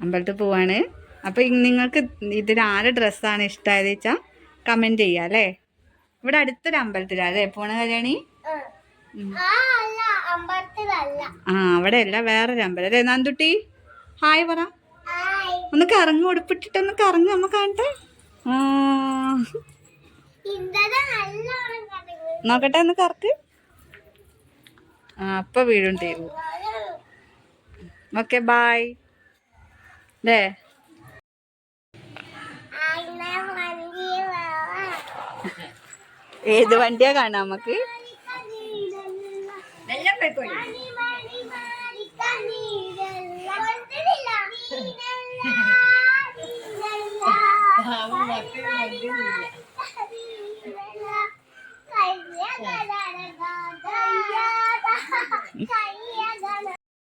അമ്പലത്തിൽ പോവാണ്. അപ്പൊ നിങ്ങൾക്ക് ഇതിൽ ആരെ ഡ്രസ്സാണ് ഇഷ്ടമായത് വെച്ചാ കമന്റ് ചെയ്യാ അല്ലേ? ഇവിടെ അടുത്തൊരു അമ്പലത്തിലാ അല്ലേ? പോണ കല്യാണി? ആ. അവിടെ അല്ല വേറൊരു അമ്പലം അല്ലേ? നന്ദുട്ടി ഹായ് പറ. ഒന്ന് കറങ്ങ് ഉടുപ്പിട്ടിട്ട് ഒന്ന് കറങ്ങ് നമ്മ കാണട്ടെ. നോക്കട്ടെ ഒന്ന് കറക്ക്. ആ അപ്പൊ വീഴും തീരും ഓക്കെ ബായ് അല്ലേ. ഏത് വണ്ടിയാ കാണാം നമുക്ക് മണി,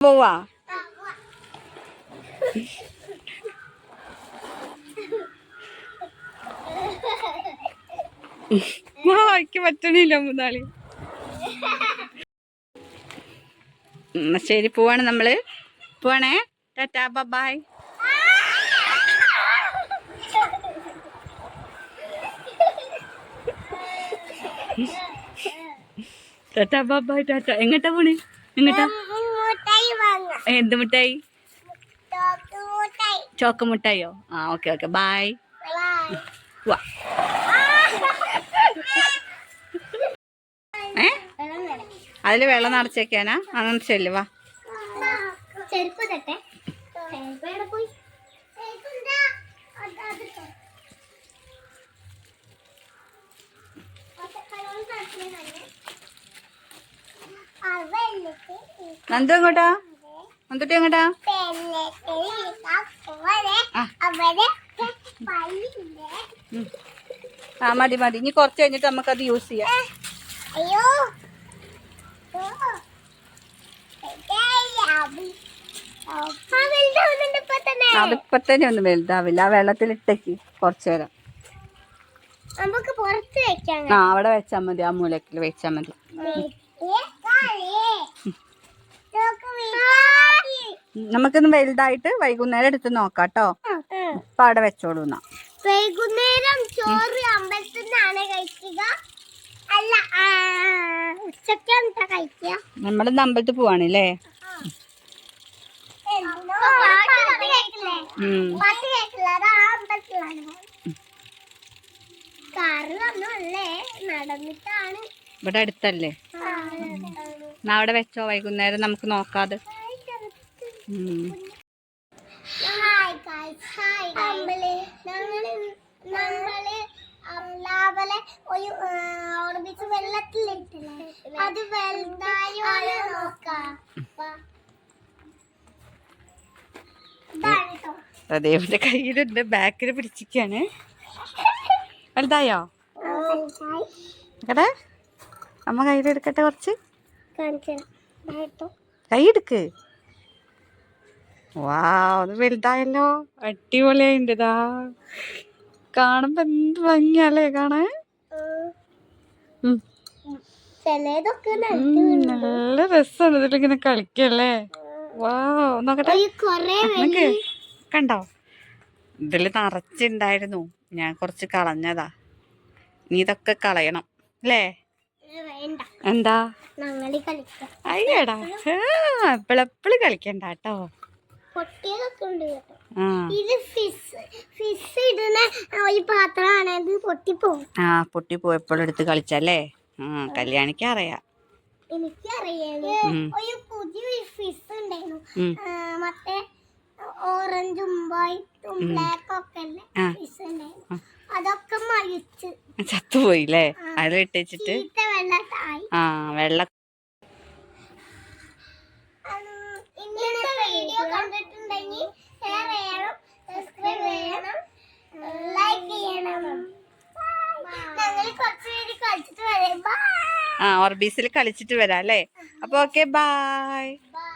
പോവാ എനിക്ക് പറ്റണില്ല മൂന്നാളി ശരി പോവാണ് നമ്മൾ. പോവാണേ. ടാറ്റാ ബൈ ടാറ്റാ ബാബായ് ടാറ്റ എങ്ങട്ടാ പോണേ? എങ്ങട്ടാ. എന്ത് മിഠായി ചോക്ക മിഠായിയോ ആ ഓക്കെ ഓക്കെ. Bye bye. വാ. ഏ? അതിൽ വെള്ളം നിറച്ചേക്കാനാ അങ്ങനെ ചെല്ലുവാ ചെരുപ്പ് തട്ടെ. പോയി? നന്ദു എങ്ങോട്ടാ? നന്ദുട്ടി എങ്ങോട്ടാ? ആ. മതി മതി. ഇനി കുറച്ച് കഴിഞ്ഞിട്ട് നമുക്കത് യൂസ് ചെയ്യാം. അതിപ്പോ തന്നെ ഒന്നും വലുതാവില്ല. ആ വെള്ളത്തിലിട്ടേക്ക് കുറച്ചു നേരം. നമുക്ക് പുറത്ത് വെക്കാം. ആ അവിടെ വെച്ചാൽ മതി. ആ മൂലക്കിൽ വെച്ചാൽ മതി. നമുക്കൊന്ന് വലുതായിട്ട് വൈകുന്നേരം എടുത്ത് നോക്കാം കേട്ടോ ഇപ്പൊ അവിടെ വെച്ചോളൂ എന്നാ വൈകുന്നേരം ചോറ് അമ്പലത്തിൽ നിന്നാണ് കഴിക്കുക. അല്ല ഉച്ചയ്ക്ക് എന്താ കഴിക്കുക? നമ്മളിന്ന് അമ്പലത്തിൽ പോവാണല്ലേ? അല്ലേ നടന്നിട്ടാണ്. ഇവിടെ അടുത്തല്ലേ? എന്നാ അവിടെ വെച്ചോ വൈകുന്നേരം നമുക്ക് നോക്കാതെ ഉം. ഹായ് ഗൈസ് ഹായ് നമ്മൾ നമ്മൾ ലാവലെ ഒരു ഓർമ്മിച്ച് വെള്ളത്തിലിട്ടില്ലേ അത് വലുതായോ നോക്കാം. വാ. ഇതാണ് ട്ടോ. സദേവിന്റെ കയ്യിലുണ്ട്. ബാക്കിൽ പിടിച്ചിരിക്കാണ്. വലുതായോ? വലുതായി. അമ്മ കയ്യിലെടുക്കട്ടെ കുറച്ച്? കൈയെടുക്ക് വാ അത് വലുതായല്ലോ. അടിപൊളിയായിണ്ട് ഇതാ കാണുമ്പോ എന്ത് ഭംഗിയല്ലേ കാണാൻ? നല്ല രസമാണ് ഇതിലിങ്ങനെ കളിക്കല്ലേ? വാ നോക്കട്ടെ. കണ്ടോ? ഇതിൽ നിറച്ചുണ്ടായിരുന്നു. ഞാൻ കുറച്ച് കളഞ്ഞതാ. നീ ഇതൊക്കെ കളയണം. അല്ലേ? എന്താ? അയ്യടാ. എപ്പോഴെപ്പോഴും കളിക്കണ്ട കേട്ടോ. ആ. ഇത് ഫിസ് ഫിസ് ഇടുന്ന ഒരു പാത്രമാണ്. ഇത് പൊട്ടിപ്പോവും. ആ പൊട്ടി പോയപ്പോഴും എടുത്ത് കളിച്ചല്ലേ? ആ കല്യാണിക്ക് അറിയാം. എനിക്കറിയാം. ഒരു പുതിയ ഫിസ് ഉണ്ടായിരുന്നു. ഉം. ആ, മറ്റേ ഓറഞ്ചും വൈറ്റും ബ്ലാക്കും ഒക്കെ അല്ലേ ഫിസ് ഉണ്ടായിരുന്നു. അതൊക്കെ മരിച്ച്. ചത്തുപോയില്ലേ? അതിലിട്ടിച്ചിട്ട് ആ വെള്ള വീഡിയോ കണ്ടിട്ടുണ്ടെങ്കിൽ ഷെയർ ചെയ്യണം സബ്സ്ക്രൈബ് ചെയ്യണം ലൈക്ക് ചെയ്യണം. ഞങ്ങൾ കുറച്ച് പേര് കളിച്ചിട്ട് വരാം. ആ ഓർബീസിൽ കളിച്ചിട്ട് വരാം അല്ലേ? അപ്പൊ ഓക്കെ ബായ് ബൈ